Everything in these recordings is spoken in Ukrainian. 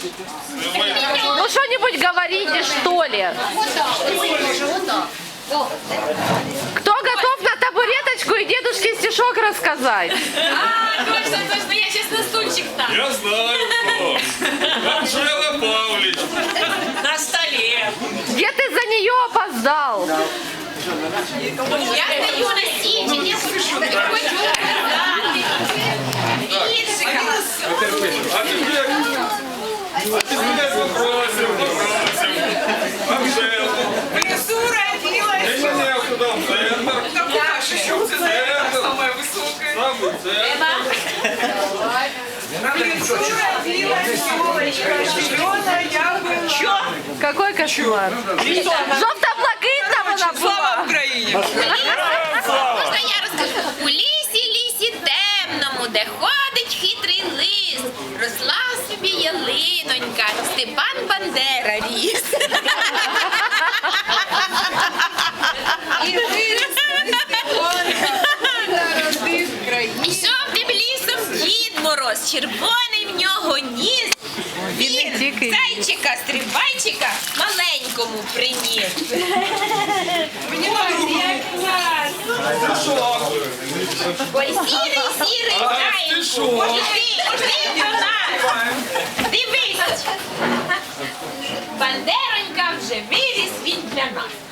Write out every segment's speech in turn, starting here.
Ну что-нибудь говорите, что ли? Кто готов на табуреточку и дедушке стишок рассказать? А, точно, точно, я сейчас на стульчик там. Я знаю кто. Анжела Павлович. На столе. Где ты за нее опоздал? Я стою на стенке, не Какой кошмар. Жовто-блакитна вона Слава. Україні! Можна я розкажу? У лісі, лісі темному, де ходить хитрий лис, росла собі ялинонька, Степан Бандера ріс. Червоний в нього ніс. Він зайчика, стрибайчика маленькому приніс. Мені! Ой, сірий, сірий пошли до нас. Дивись. Бандеронька вже виріс він для нас.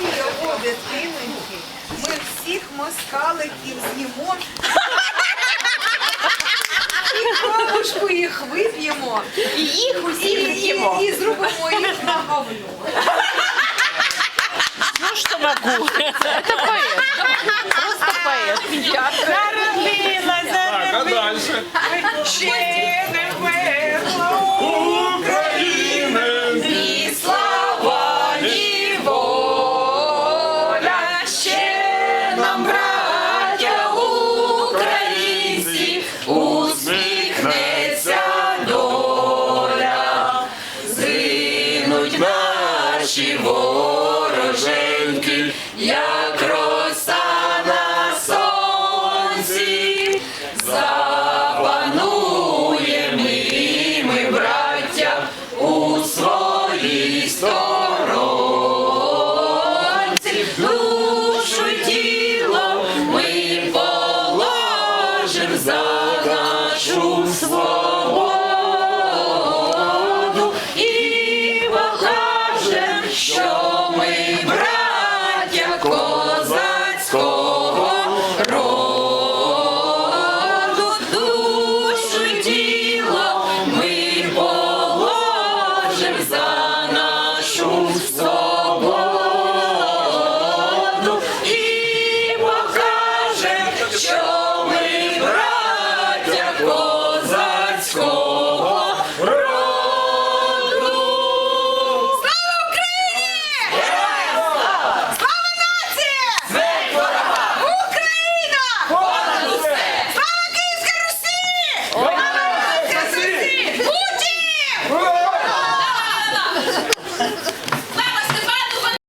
А ми його дитиноньки, ми всіх москаликів з'їмо. І кровушку їх вип'ємо. І їх І, усіх і, з'їмо. і зробимо їх на говно. Это поэт. Просто поэт. Так, а дальше? Ще Згинуть наші вороженьки, як роса на сонці. Запануєм і ми, браття, у своїй сторонці. Душу тіло ми положим за нашу свободу